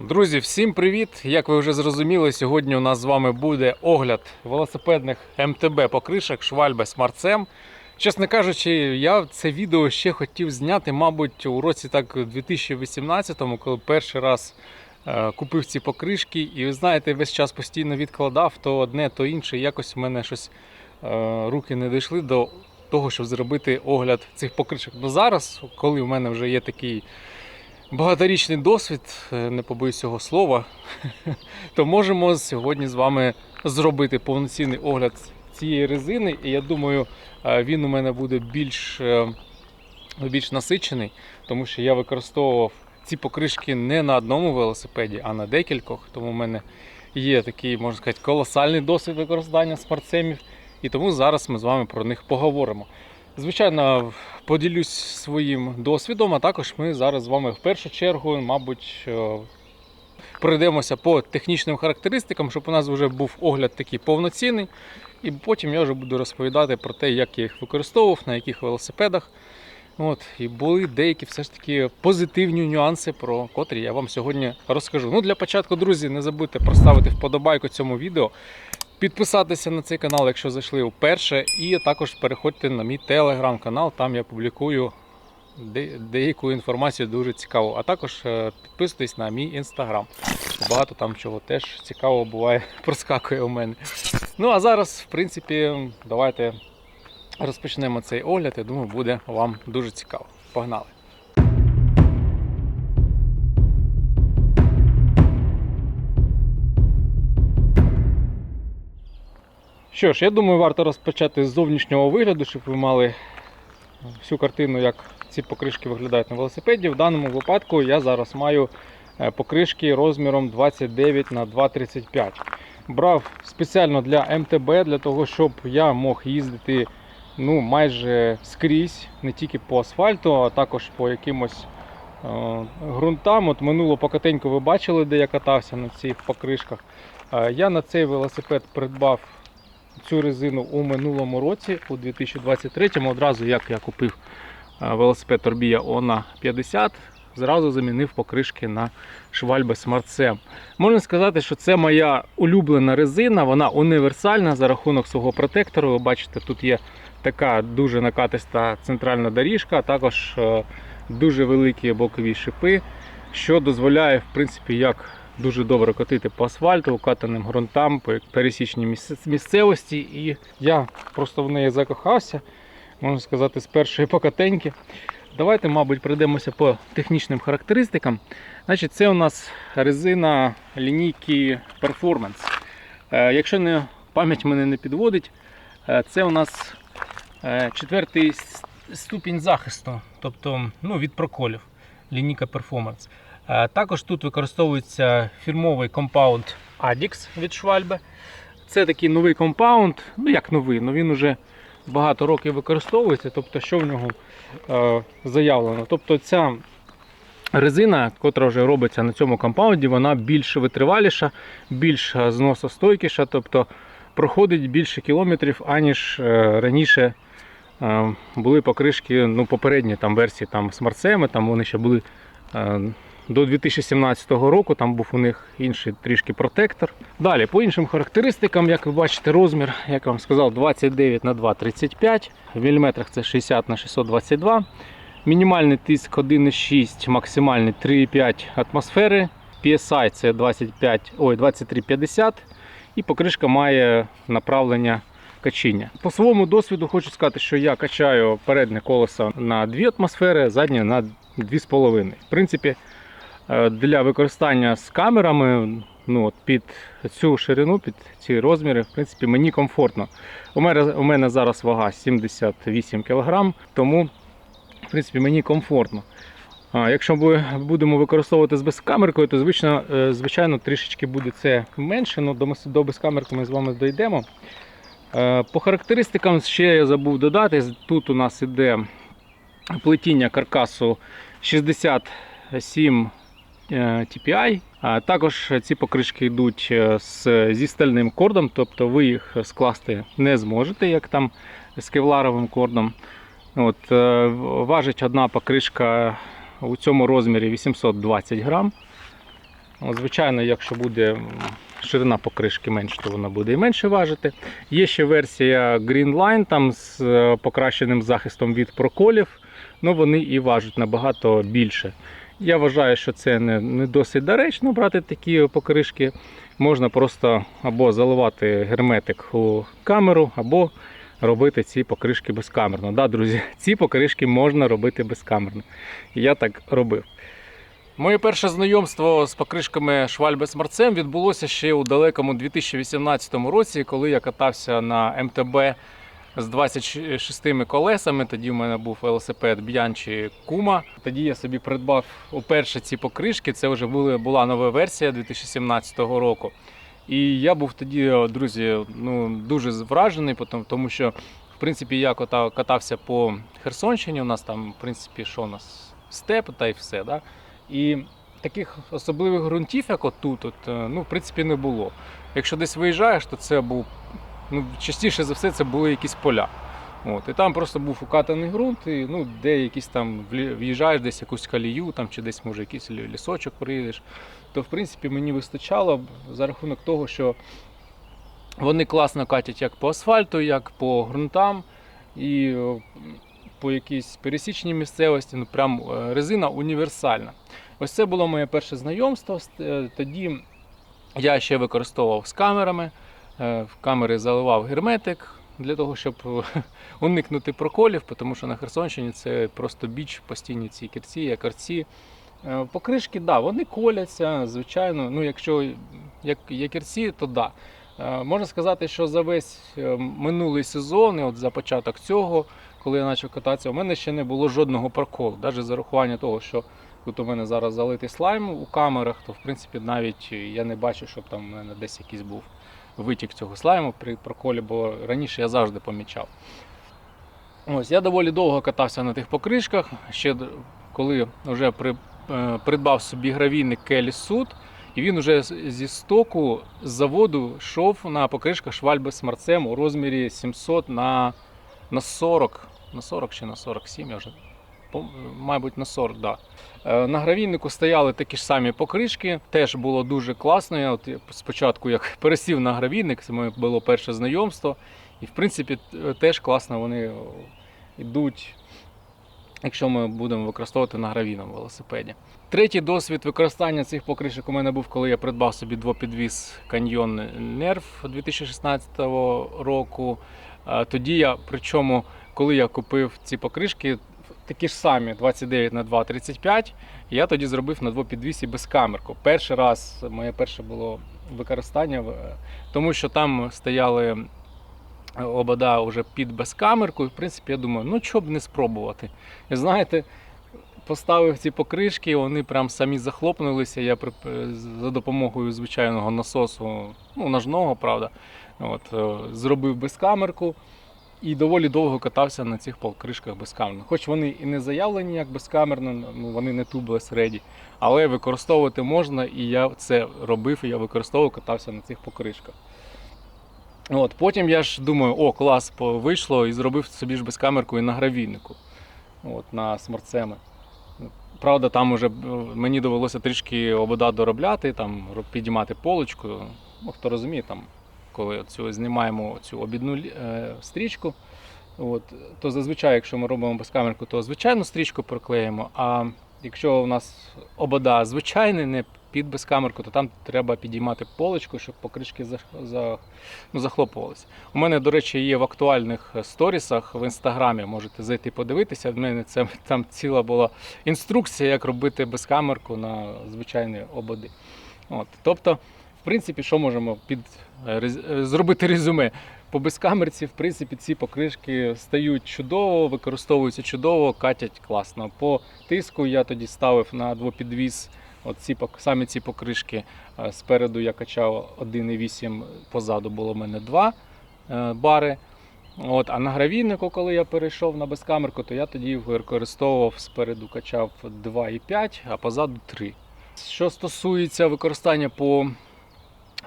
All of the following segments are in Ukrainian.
Друзі, всім привіт! Як ви вже зрозуміли, сьогодні у нас з вами буде огляд велосипедних МТБ покришок Швальбе Смарцем. Чесно кажучи, я це відео ще хотів зняти, мабуть, у році так 2018-му, коли перший раз е, купив ці покришки. І ви знаєте, весь час постійно відкладав то одне, то інше. Якось в мене щось е, руки не дійшли до того, щоб зробити огляд цих покришок. Ну зараз, коли в мене вже є такий багаторічний досвід, е, не побоюсь цього слова, то можемо сьогодні з вами зробити повноцінний огляд цієї резини. І я думаю, е, він у мене буде більш, е, більш насичений, тому що я використовував ці покришки не на одному велосипеді, а на декількох. Тому в мене є такий, можна сказати, колосальний досвід використання спортсемів. І тому зараз ми з вами про них поговоримо. Звичайно, поділюсь своїм досвідом, а також ми зараз з вами в першу чергу, мабуть, е, пройдемося по технічним характеристикам, щоб у нас вже був огляд такий повноцінний. І потім я вже буду розповідати про те, як я їх використовував, на яких велосипедах. От, і були деякі все ж таки позитивні нюанси, про котрі я вам сьогодні розкажу. Ну, для початку, друзі, не забудьте проставити вподобайку цьому відео, підписатися на цей канал, якщо зайшли вперше, і також переходьте на мій телеграм-канал, там я публікую деяку інформацію дуже цікаву. А також е, підписуйтесь на мій інстаграм. Багато там чого теж цікавого буває, проскакує у мене. Ну а зараз, в принципі, давайте розпочнемо цей огляд. Я думаю, буде вам дуже цікаво. Погнали! Що ж, я думаю, варто розпочати з зовнішнього вигляду, щоб ви мали всю картину, як ці покришки виглядають на велосипеді. В даному випадку я зараз маю е, покришки розміром 29 на 2,35. Брав спеціально для МТБ, для того, щоб я мог їздити ну, майже скрізь, не тільки по асфальту, а також по якимось е, ґрунтам. От минуло покатеньку ви бачили, де я катався на цих покришках. Е, я на цей велосипед придбав цю резину у минулому році, у 2023-му, одразу як я купив е, велосипед Торбія Ona 50, зразу замінив покришки на Швальбе Смарцем. Можна сказати, що це моя улюблена резина, вона універсальна за рахунок свого протектору. Ви бачите, тут є така дуже накатиста центральна доріжка, а також е, дуже великі бокові шипи, що дозволяє, в принципі, як дуже добре котити по асфальту, укатаним ґрунтам, по пересічній місцевості. І я просто в неї закохався, можна сказати, з першої покатеньки. Давайте, мабуть, пройдемося по технічним характеристикам. Значить, це у нас резина лінійки Performance. Е, Якщо не пам'ять мене не підводить, е, це у нас е, четвертий ступінь захисту, тобто ну, від проколів. Лінійка Performance. Е, Також тут використовується фірмовий компаунд Adix від Schwalbe. Це такий новий компаунд, ну як новий, але він вже багато років використовується. Тобто, що в нього е, заявлено? Тобто ця резина, котра вже робиться на цьому компаунді, вона більш витриваліша, більш зносостойкіша, тобто проходить більше кілометрів, аніж е, раніше е, були покришки, ну, попередні там версії там, з Марсеми, там вони ще були. е, до 2017 року там був у них інший трішки протектор. Далі, по іншим характеристикам, як ви бачите, розмір, як я вам сказав, 29 на 2,35. В міліметрах це 60 на 622. Мінімальний тиск 1,6, максимальний 3,5 атмосфери. PSI це 25, ой, 23,50. І покришка має направлення качіння. По своєму досвіду хочу сказати, що я качаю переднє колесо на 2 атмосфери, заднє на 2,5. В принципі, для використання з камерами ну, от під цю ширину, під ці розміри, в принципі, мені комфортно. У мене, у мене зараз вага 78 кг, тому в принципі, мені комфортно. А якщо ми будемо використовувати з безкамеркою, то звично, е, звичайно трішечки буде це менше, але до, до безкамерки ми з вами дійдемо. Е, По характеристикам ще я забув додати. Тут у нас іде плетіння каркасу 67 е, TPI. А також ці покришки йдуть е, з, зі стальним кордом, тобто ви їх скласти не зможете, як там з кевларовим кордом. От, е, важить одна покришка у цьому розмірі 820 грам. От, звичайно, якщо буде ширина покришки менше, то вона буде і менше важити. Є ще версія Green Line там з е, покращеним захистом від проколів, але вони і важать набагато більше. Я вважаю, що це не, не досить доречно брати такі покришки. Можна просто або заливати герметик у камеру, або робити ці покришки безкамерно. Да, друзі, ці покришки можна робити безкамерно. Я так робив. Моє перше знайомство з покришками Швальбе Смарцем відбулося ще у далекому 2018 році, коли я катався на МТБ з 26 колесами. Тоді в мене був велосипед Б'янчі Кума. Тоді я собі придбав уперше ці покришки. Це вже були, була нова версія 2017 року. І я був тоді, друзі, ну, дуже вражений, тому що в принципі я катався по Херсонщині. У нас там, в принципі, що у нас степ та й все. Да? І таких особливих ґрунтів, як от тут, от, е, ну, в принципі, не було. Якщо десь виїжджаєш, то це був ну, частіше за все це були якісь поля. От, і там просто був укатаний ґрунт, і ну, де якісь там в'їжджаєш десь якусь калію, там, чи десь може якийсь лісочок приїдеш, то в принципі мені вистачало за рахунок того, що вони класно катять як по асфальту, як по ґрунтам і е, по якійсь пересічній місцевості. Ну прям е, резина універсальна. Ось це було моє перше знайомство. Е, Тоді я ще використовував з камерами. Е, В камери заливав герметик для того, щоб е, уникнути проколів, тому що на Херсонщині це просто біч, постійні ці кірці, якорці. Е, Покришки, да, вони коляться, звичайно. Ну, якщо як якірці, то да. Можна сказати, що за весь минулий сезон, і от за початок цього, коли я почав кататися, у мене ще не було жодного проколу. Навіть за рахування того, що тут у мене зараз залитий слайм у камерах, то в принципі навіть я не бачу, щоб там у мене десь якийсь був витік цього слайму при проколі, бо раніше я завжди помічав. Ось я доволі довго катався на тих покришках. Ще коли вже при, е, придбав собі гравійник Келі Суд, і він вже зі стоку з заводу йшов на покришках Швальби з Марцем у розмірі 700 на, на 40, на 40 чи на 47, я вже мабуть на 40, да. Е, На гравійнику стояли такі ж самі покришки, теж було дуже класно. Я от спочатку як пересів на гравійник, це моє було перше знайомство. І в принципі теж класно вони йдуть, якщо ми будемо використовувати на гравійному велосипеді. Третій досвід використання цих покришок у мене був, коли я придбав собі двопідвіз Canyon Nerf 2016 року. Е, Тоді я, причому, коли я купив ці покришки, такі ж самі 29 на 2 35, я тоді зробив на двопідвісі безкамерку. Перший раз моє перше було використання, тому що там стояли е, обода вже під безкамерку. І в принципі, я думаю, ну чого б не спробувати. І знаєте, поставив ці покришки, вони прям самі захлопнулися. Я при- за допомогою звичайного насосу, ну, ножного, правда, от, е, зробив безкамерку. І доволі довго катався на цих покришках безкамерно. Хоч вони і не заявлені як безкамерно, ну вони не tubeless ready, але використовувати можна, і я це робив, і я використовував, катався на цих покришках. От, потім я ж думаю, о, клас, вийшло і зробив собі ж безкамерку і на гравійнику. От, на смарцеми. Правда, там уже е, мені довелося трішки обода доробляти, там підіймати полочку. Ну, хто розуміє, там, коли цю знімаємо цю обідну е, стрічку, от, то зазвичай, якщо ми робимо безкамерку, то звичайну стрічку проклеїмо. А якщо у нас обода звичайний, не під безкамерку, то там треба підіймати полочку, щоб покришки за, за, ну, захлопувалися. У мене, до речі, є в актуальних сторісах в інстаграмі. Можете зайти подивитися. В мене це там ціла була інструкція, як робити безкамерку на звичайні ободи. От, тобто, принципі, що можемо під е, е, зробити резюме? По безкамерці, в принципі, ці покришки стають чудово, використовуються чудово, катять класно. По тиску я тоді ставив на двопідвіз. От ці самі ці покришки е, спереду я качав 1,8, позаду було в мене 2 е, бари. От, а на гравійнику, коли я перейшов на безкамерку, то я тоді використовував спереду качав 2,5, а позаду 3. Що стосується використання по,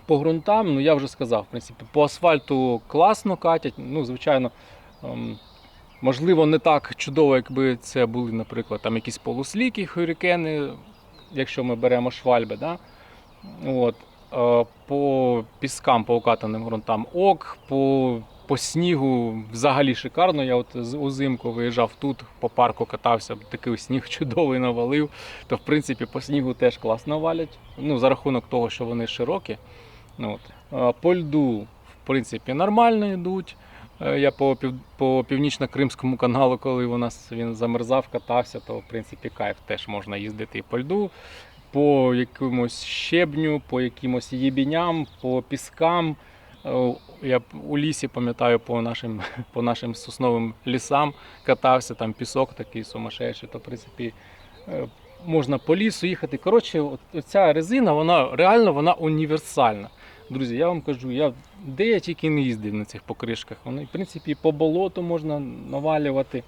по ґрунтам, ну я вже сказав, в принципі, по асфальту класно катять. Ну, звичайно, ем, можливо, не так чудово, якби це були, наприклад, там якісь полусліки, хурикени, якщо ми беремо швальби. Да? От. Е, По піскам, по укатаним ґрунтам ок, по, по снігу взагалі шикарно. Я от узимку виїжджав тут, по парку катався, такий сніг чудовий навалив. То в принципі по снігу теж класно валять. Ну, за рахунок того, що вони широкі. Ну, От. По льду, в принципі, нормально йдуть. Е, Я по, по північно-кримському каналу, коли у нас він замерзав, катався, то в принципі кайф теж можна їздити і по льду по якомусь щебню, по якимось єбіням, по піскам. Е, Я у лісі пам'ятаю по нашим, по нашим сосновим лісам катався, там пісок такий сумасшедший, то в принципі е, можна по лісу їхати. Коротше, от, ця резина, вона реально вона універсальна. Друзі, я вам кажу, я де я тільки не їздив на цих покришках. Вони, в принципі, по болоту можна навалювати.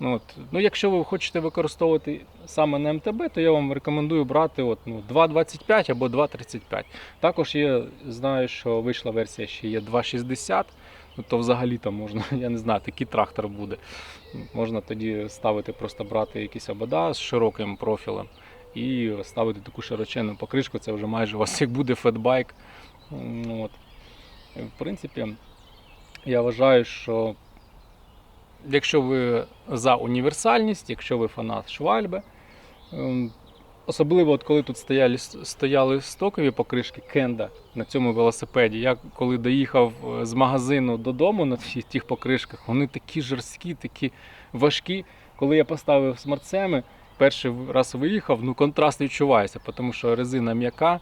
Ну, от. ну, якщо ви хочете використовувати саме на МТБ, то я вам рекомендую брати от, ну, 2,25 або 2,35. Також є, знаю, що вийшла версія ще є 2,60. Ну, то взагалі там можна, я не знаю, такий трактор буде. Можна тоді ставити, просто брати якісь обода з широким профілем і ставити таку широченну покришку. Це вже майже у вас як буде фетбайк. От. В принципі, я вважаю, що якщо ви за універсальність, якщо ви фанат Швальби, ем, особливо от коли тут стояли, стояли стокові покришки Кенда на цьому велосипеді, я коли доїхав е, з магазину додому на тих, покришках, вони такі жорсткі, такі важкі. Коли я поставив смарцеми, перший раз виїхав, ну контраст відчувається, тому що резина м'яка,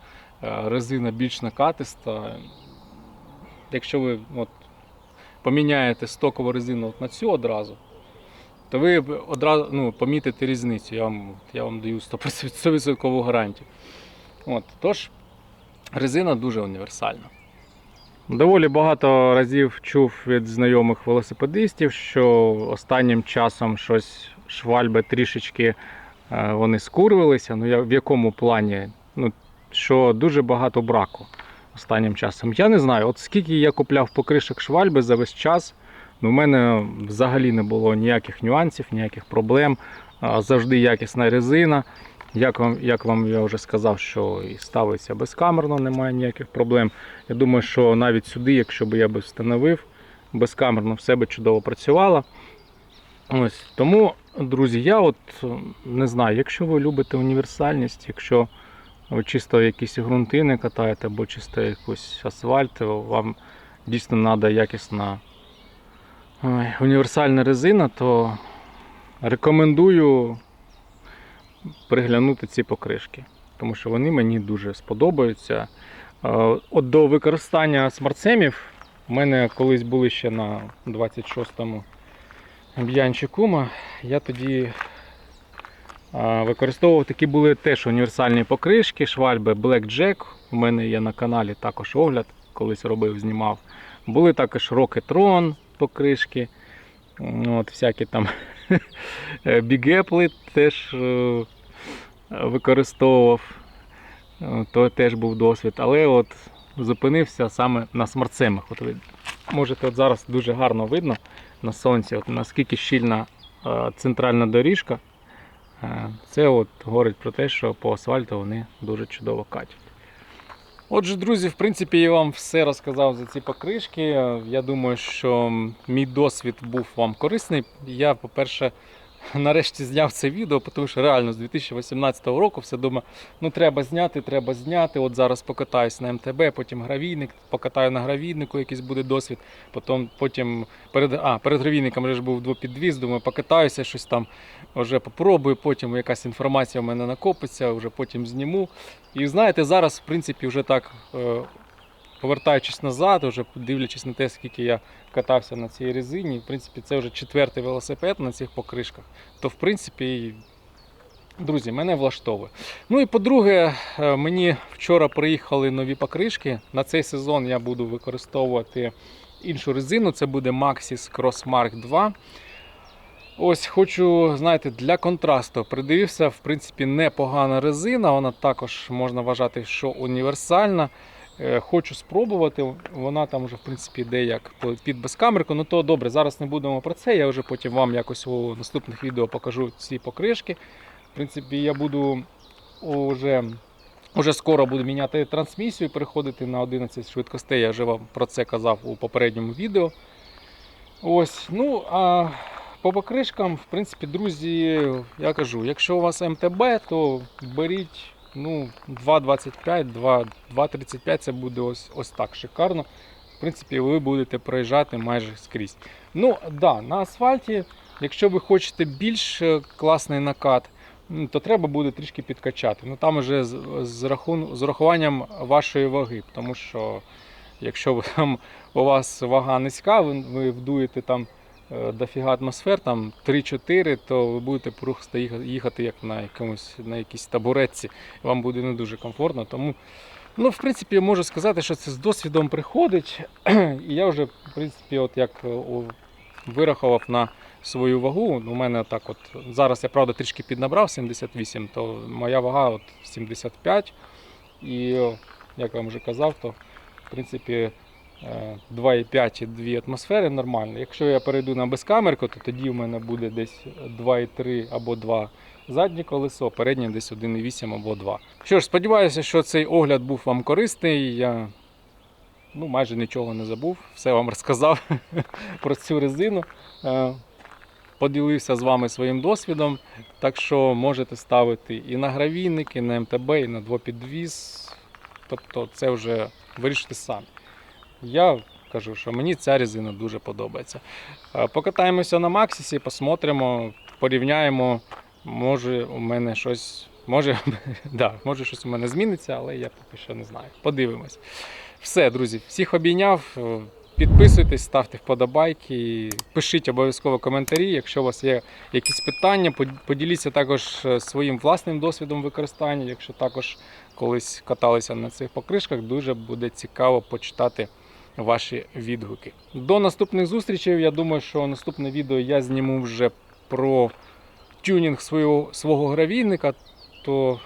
резина більш накатиста. Якщо ви от, поміняєте стокову резину от на цю одразу, то ви одразу ну, помітите різницю. Я вам, я вам даю 100%, 100% гарантію. От, тож, резина дуже універсальна. Доволі багато разів чув від знайомих велосипедистів, що останнім часом щось швальби трішечки е, вони скурвилися. Ну, в якому плані? Ну, що дуже багато браку останнім часом. Я не знаю, от скільки я купляв покришок швальби за весь час, ну, в мене взагалі не було ніяких нюансів, ніяких проблем. Завжди якісна резина. Як вам, як вам я вже сказав, що і ставиться безкамерно, немає ніяких проблем. Я думаю, що навіть сюди, якщо б я би встановив, безкамерно все би чудово працювало. Ось, тому, друзі, я от не знаю, якщо ви любите універсальність, якщо чисто якісь ґрунти не катаєте, або чисто якийсь асфальт, вам дійсно треба якісна універсальна резина, то рекомендую приглянути ці покришки, тому що вони мені дуже сподобаються. Е, От до використання смарцемів у мене колись були ще на 26-му б'янчі кума. Я тоді використовував такі були теж універсальні покришки, швальби Black Jack. У мене є на каналі також огляд, колись робив, знімав. Були також Rocketron покришки. От, всякі там Apple теж е, використовував. То теж був досвід. Але от зупинився саме на смарцемах. От ви можете от зараз дуже гарно видно на сонці, от наскільки щільна е, центральна доріжка. Е, Це от говорить про те, що по асфальту вони дуже чудово катять. Отже, друзі, в принципі, я вам все розказав за ці покришки. Е, Я думаю, що мій досвід був вам корисний. Я, по-перше, нарешті зняв це відео, тому що реально з 2018 року все думаю, ну треба зняти, треба зняти. От зараз покатаюсь на МТБ, потім гравійник, покатаю на гравійнику, якийсь буде досвід. Потім, потім перед, а, перед гравійником вже був двопідвіз, думаю, покатаюся, щось там вже попробую, потім якась інформація в мене накопиться, вже потім зніму. І знаєте, зараз, в принципі, вже так, е, повертаючись назад, вже дивлячись на те, скільки я катався на цій резині, в принципі, це вже четвертий велосипед на цих покришках, то в принципі. Друзі, мене влаштовує. Ну і по-друге, е, мені вчора приїхали нові покришки. На цей сезон я буду використовувати іншу резину. Це буде Maxis Crossmark 2. Ось хочу, знаєте, для контрасту придивився, в принципі, непогана резина. Вона також можна вважати, що універсальна. Е, Хочу спробувати. Вона там вже в принципі йде як під безкамерку. Ну то добре, зараз не будемо про це. Я вже потім вам якось у наступних відео покажу ці покришки. В принципі, я буду вже Уже скоро буду міняти трансмісію, переходити на 11 швидкостей. Я вже вам про це казав у попередньому відео. Ось, ну а по покришкам, в принципі, друзі, я кажу, якщо у вас МТБ, то беріть ну, 2,25, 2,35 це буде ось, ось так шикарно. В принципі, ви будете проїжджати майже скрізь. Ну, да, на асфальті, якщо ви хочете більш е, класний накат, то треба буде трішки підкачати. Ну там вже з, з, рахун, з урахуванням вашої ваги, тому що якщо ви там у вас вага низька, ви, ви вдуєте там дофіга атмосфер, там 3-4, то ви будете просто їхати, як на якомусь на якійсь табуретці. Вам буде не дуже комфортно. Тому, ну, в принципі, можу сказати, що це з досвідом приходить. І я вже, в принципі, от як е, вирахував на свою вагу. У мене так от зараз я правда трішки піднабрав 78, то моя вага от 75. І як я вам вже казав, то в принципі е, 2,5 і 2 атмосфери нормально. Якщо я перейду на безкамерку, то тоді в мене буде десь 2,3 або 2 заднє колесо, переднє десь 1,8 або 2. Що ж, сподіваюся, що цей огляд був вам корисний. Я ну, майже нічого не забув, все вам розказав про цю резину. Е, Поділився з вами своїм досвідом. Так що можете ставити і на гравійник, і на МТБ, і на двопідвіз. Тобто це вже вирішите самі. Я кажу, що мені ця резина дуже подобається. Е, Покатаємося на Максісі, посмотримо, порівняємо. Може, у мене щось. Може, да, може щось у мене зміниться, але я поки що не знаю. Подивимось. Все, друзі, всіх обійняв. Е, Підписуйтесь, ставте вподобайки, пишіть обов'язково коментарі, якщо у вас є якісь питання, под- поділіться також е, своїм власним досвідом використання. Якщо також колись каталися на цих покришках, дуже буде цікаво почитати ваші відгуки. До наступних зустрічей. Я думаю, що наступне відео я зніму вже про тюнінг свого, свого гравійника, то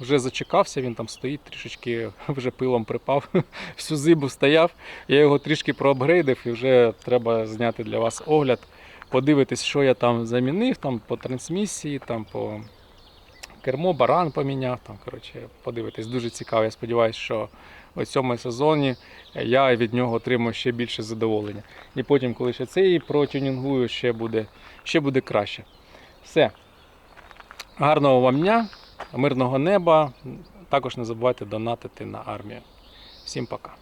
вже зачекався, він там стоїть трішечки, вже пилом припав, всю зибу стояв. Я його трішки проапгрейдив і вже треба зняти для вас огляд, подивитись, що я там замінив, там по трансмісії, там по кермо, баран поміняв. Там, коротше, подивитись, дуже цікаво. Я сподіваюся, що у цьому сезоні я від нього отримую ще більше задоволення. І потім, коли ще цей протюнінгую, ще буде, ще буде краще. Все. Гарного вам дня, мирного неба. Також не забувайте донатити на армію. Всім пока.